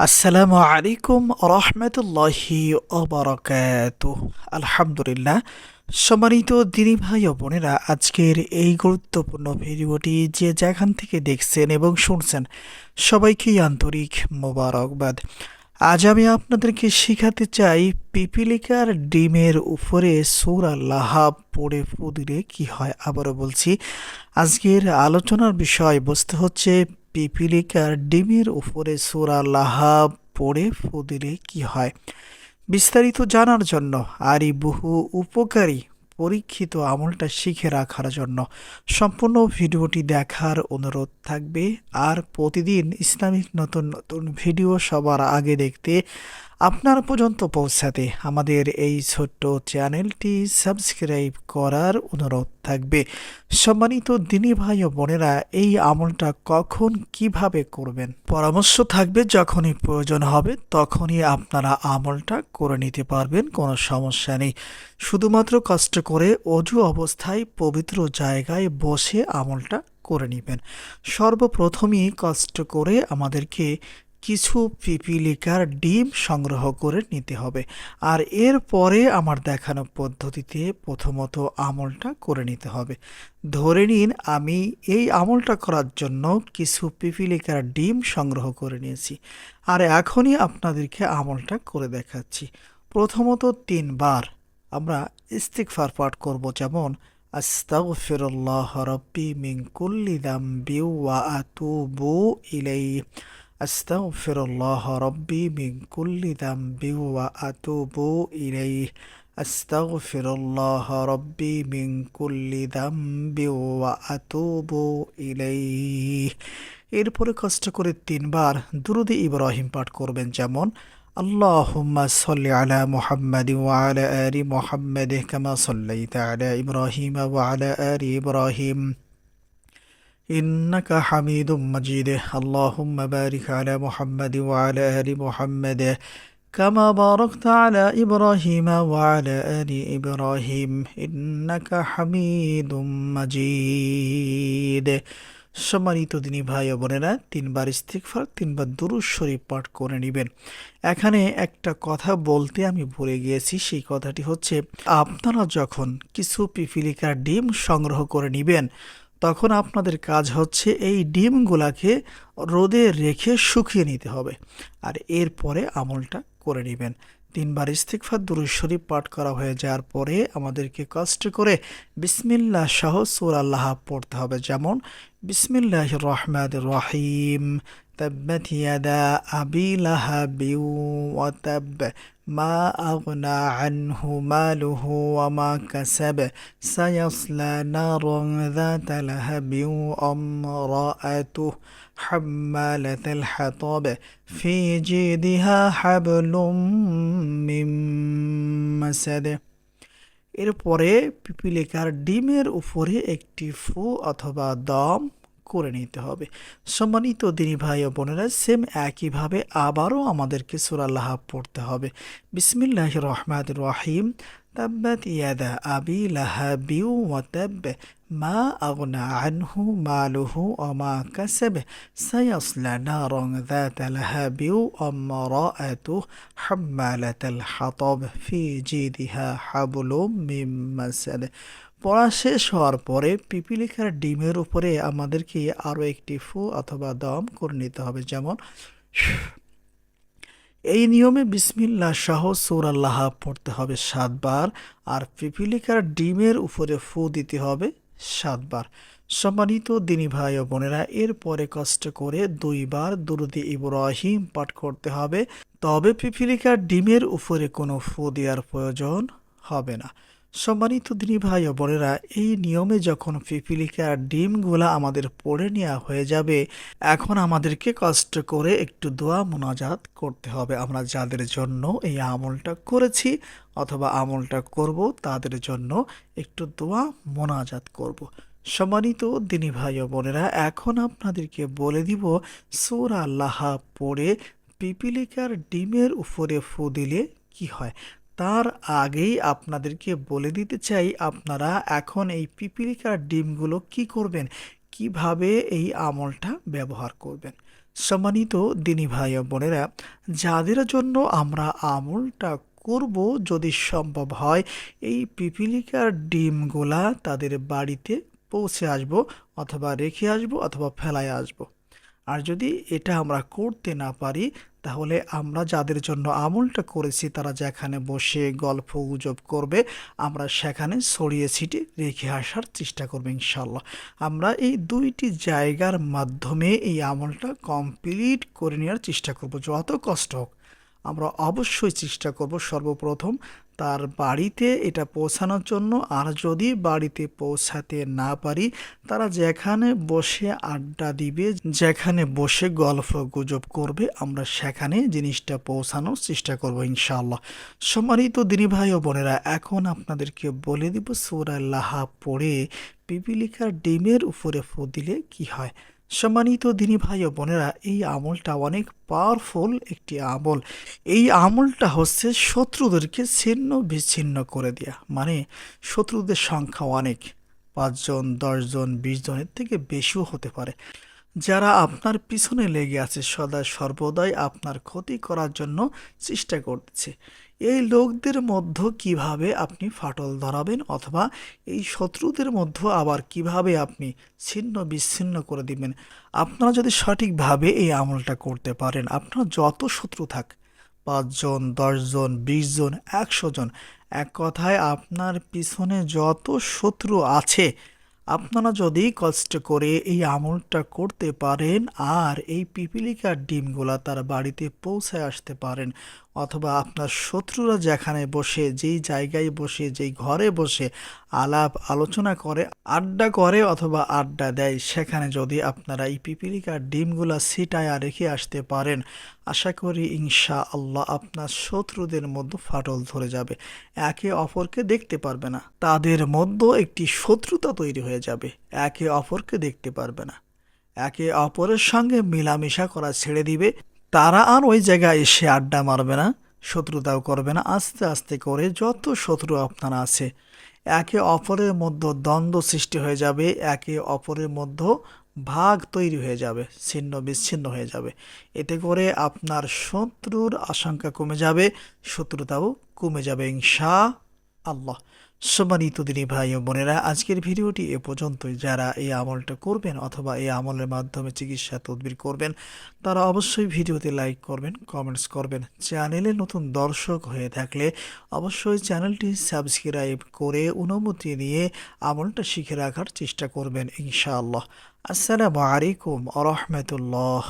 আসসালামু আলাইকুম রহমতুল্লাহি অবরকাত আলহামদুলিল্লাহ। সম্মানিত দিনী ভাই ও বোনেরা, আজকের এই গুরুত্বপূর্ণ ভিডিওটি যে যেখান থেকে দেখছেন এবং শুনছেন, সবাইকেই আন্তরিক মোবারকবাদ। আজ আমি আপনাদেরকে শেখাতে চাই পিপিলিকার ডিমের উপরে সুর আল্লাহ পড়ে ফু দিলে কি হয় আবারও বলছি। আজকের আলোচনার বিষয় বস্তু হচ্ছে পিপিলিকার ডিমের উপরে সুরা লাহাব পড়ে ফু দিলে কি হয়। বিস্তারিত জানার জন্য আর এই বহু উপকারী পরীক্ষিত আমলটা শিখে রাখার জন্য। সম্পূর্ণ ভিডিওটি দেখার অনুরোধ থাকবে। আর প্রতিদিন ইসলামিক নতুন নতুন ভিডিও সবার আগে দেখতে আপনার পর্যন্ত পৌঁছাতে আমাদের এই ছোট্ট চ্যানেলটি সাবস্ক্রাইব করার অনুরোধ থাকবে। সম্মানিত দিনী ভাই ও বোনেরা, এই আমলটা কখন কীভাবে করবেন? পরামর্শ থাকবে যখনই প্রয়োজন হবে, তখনই আপনারা আমলটা করে নিতে পারবেন, কোনো সমস্যা নেই। শুধুমাত্র কষ্ট করে অজু অবস্থায় পবিত্র জায়গায় বসে আমলটা করে নেবেন। সর্বপ্রথমই কষ্ট করে আমাদেরকে কিছু পিপিলিকার ডিম সংগ্রহ করে নিতে হবে। আর এর পরে আমার দেখানো পদ্ধতিতে প্রথমত আমলটা করে নিতে হবে। ধরে নিন, আমি এই আমলটা করার জন্য কিছু পিপিলিকার ডিম সংগ্রহ করে নিয়েছি। আর এখনই আপনাদেরকে আমলটা করে দেখাচ্ছি। প্রথমত তিনবার আমরা ইস্তিকফার পাঠ করব যেমন, আস্তাগফিরুল্লাহ রব্বি মিন কুল্লি দামবি ওয়া আতুবু ইলাইহি। أستغفر الله ربي من كل ذنب وأتوب إليه أستغفر الله ربي من كل ذنب وأتوب إليه এরপরে কষ্ট করে তিনবার দুরুদে ইব্রাহিম পাঠ করবেন যেমন اللهم صل على محمد وعلى آل محمد كما صليت على إبراهيم وعلى آل إبراهيم إنك حميد مجيد اللهم بارك على محمد وعلى آل محمد كما باركت على إبراهيم وعلى آل إبراهيم إنك حميد مجيد সম্মানিত দিনী ভাই বোনেরা তিনবার ইস্তিকফার তিনবার দুরুজ শরীফ পাঠ করে নেবেন এখানে একটা কথা বলতে আমি ভুলে গিয়েছি সেই কথাটি হচ্ছে আপনারা যখন কিছু পিপিলিকার ডিম সংগ্রহ করে নেবেন তখন আপনাদের কাজ হচ্ছে এই ডিমগুলাকে রোদে রেখে শুকিয়ে নিতে হবে আর এরপরে আমলটা করে নেবেন। তিনবার ইস্তিকফার দুরুশ্বরী শরীফ পাঠ করা হয়ে যাওয়ার পরে আমাদেরকে কষ্ট করে বিসমিল্লা সহ সুর আল্লাহ পড়তে হবে। যেমন বিসমিল্লাহ রহমাদ রহিম। تبت يدا أبي لهب وتب ما أغنى عنه ماله وما كسب سيصلى نارا ذات لهب وامرأته حمالة الحطب في جيدها حبل من مسد এরপরে পিপিলিকার ডিমের উপরে একটি ফু অথবা দম করে নিতে হবে সম্মানিত দিনী ভাই ও বোনেরা সেম একইভাবে আবারও আমাদেরকে সুরাল্লাহ পড়তে হবে বিসমিল্লাহ রহমাদ রহিম তাব্বাত ইয়াদা আবি লাহাবি ওয়াতাব মা আগনা আনহু মালুহু ওমা কাসাব সায়াসলা নারং ذات لهب وامرأته حمالة الحطب في جيدها حبل من مسد পড়া শেষ হওয়ার পরে পিপিলিকার ডিমের উপরে আমাদেরকে আরও একটি ফু অথবা দম করে নিতে হবে। যেমন, এই নিয়মে বিসমিল্লা সহ সৌরাল্লাহ পড়তে হবে সাতবার আর পিপিলিকার ডিমের উপরে ফু দিতে হবে সাতবার। সম্মানিত দিনী ভাই ও বোনেরা, এরপরে কষ্ট করে দুইবার দুরুদি ইব্রাহিম পাঠ করতে হবে। তবে পিপিলিকার ডিমের উপরে কোনো ফু দেওয়ার প্রয়োজন হবে না। সম্মানিত দিনী ভাই ও বোনেরা, এই নিয়মে যখন পিপিলিকার ডিমগুলা আমাদের পড়ে নেওয়া হয়ে যাবে, এখন আমাদেরকে কষ্ট করে একটু দোয়া মোনাজাত করতে হবে আমরা যাদের জন্য এই আমলটা করেছি অথবা আমলটা করব, তাদের জন্য একটু দোয়া মোনাজাত করব। সম্মানিত দিনী ভাই ও বোনেরা, এখন আপনাদেরকে বলে দিব, সৌরা আল্লাহ পড়ে পিপিলিকার ডিমের উপরে ফু দিলে কি হয় তার আগেই আপনাদেরকে বলে দিতে চাই, আপনারা এখন এই পিপিলিকার ডিমগুলো কি করবেন? কীভাবে এই আমলটা ব্যবহার করবেন? সম্মানিত দিনী ভাই বোনেরা, যাদের জন্য আমরা আমলটা করব যদি সম্ভব হয়, এই পিপিলিকার ডিমগুলা তাদের বাড়িতে পৌঁছে আসব অথবা রেখে আসব অথবা ফেলায় আসব। আর যদি এটা আমরা করতে না পারি তাহলে আমরা যাদের জন্য আমলটা করেছি, তারা যেখানে বসে গল্প গুজব করবে, আমরা সেখানে ছড়িয়ে ছিটে রেখে আসার চেষ্টা করব ইনশাল্লাহ আমরা এই দুইটি জায়গার মাধ্যমে এই আমলটা কমপ্লিট করে নেওয়ার চেষ্টা করব, যত কষ্ট হোক। আমরা অবশ্যই চেষ্টা করব সর্বপ্রথম তার বাড়িতে এটা পৌঁছানোর জন্য, আর যদি বাড়িতে পৌঁছাতে না পারি, তারা যেখানে বসে আড্ডা দিবে, যেখানে বসে গল্প গুজব করবে, আমরা সেখানে জিনিসটা পৌঁছানোর চেষ্টা করব ইনশাআল্লাহ। সম্মানিত দিনী ভাই ও বোনেরা, এখন আপনাদেরকে বলে দিব, সূরা লাহা পড়ে পিপিলিকার ডিমের উপরে ফু দিলে কি হয়? সম্মানিত দিনী ভাই ও বোনেরা, এই আমলটা অনেক পাওয়ারফুল একটি আমল। এই আমলটা হচ্ছে শত্রুদেরকে ছিন্ন বিচ্ছিন্ন করে দেয়া। মানে শত্রুদের সংখ্যা অনেক, পাঁচজন, দশজন বিশ জনের থেকে বেশিও হতে পারে। যারা আপনার পিছনে লেগে আছে, সদা সর্বদাই আপনার ক্ষতি করার জন্য চেষ্টা করতেছে এই লোকদের মধ্য কীভাবে আপনি ফাটল ধরাবেন অথবা এই শত্রুদের মধ্য আবার কীভাবে আপনি ছিন্ন বিচ্ছিন্ন করে দিবেন? আপনারা যদি সঠিকভাবে এই আমলটা করতে পারেন, আপনার যত শত্রু থাক, পাঁচজন, দশজন বিশ জন একশো জন, এক কথায় আপনার পিছনে যত শত্রু আছে, আপনারা যদি কষ্ট করে এই আমলটা করতে পারেন আর এই পিপিলিকার ডিমগুলা তার বাড়িতে পৌঁছায় আসতে পারেন অথবা আপনার শত্রুরা যেখানে বসে, যেই জায়গায় বসে, যেই ঘরে বসে আলাপ আলোচনা করে, আড্ডা করে অথবা আড্ডা দেয়, সেখানে যদি আপনারা এই পিপিলিকার ডিমগুলা ছিটায়া রেখে আসতে পারেন, আশা করি ইনশা আল্লাহ আপনার শত্রুদের মধ্যে ফাটল ধরে যাবে। একে অপরকে দেখতে পারবে না। তাদের মধ্যে একটি শত্রুতা তৈরি হয়ে যাবে। একে অপরকে দেখতে পারবে না। একে অপরের সঙ্গে মেলামেশা করা ছেড়ে দিবে। তারা আর ওই জায়গায় এসে আড্ডা মারবে না, শত্রুতাও করবে না। আস্তে আস্তে করে যত শত্রু আপনারা আছে, একে অপরের মধ্যে দ্বন্দ্ব সৃষ্টি হয়ে যাবে, একে অপরের মধ্যে ভাগ তৈরি হয়ে যাবে, ছিন্ন বিচ্ছিন্ন হয়ে যাবে। এতে করে আপনার শত্রুর আশঙ্কা কমে যাবে, শত্রুতাও কমে যাবে, ইনশা আল্লাহ। সম্মানিত দিনী ভাই ও বোনেরা, আজকের ভিডিওটি এ পর্যন্তই। যারা এই আমলটা করবেন অথবা এই আমলের মাধ্যমে চিকিৎসা তদবির করবেন, তারা অবশ্যই ভিডিওতে লাইক করবেন, কমেন্টস করবেন। চ্যানেলে নতুন দর্শক হয়ে থাকলে অবশ্যই চ্যানেলটি সাবস্ক্রাইব করে অনুমতি নিয়ে আমলটা শিখে রাখার চেষ্টা করবেন ইনশাআল্লাহ। আসসালামু আলাইকুম আ রহমতুল্লাহ।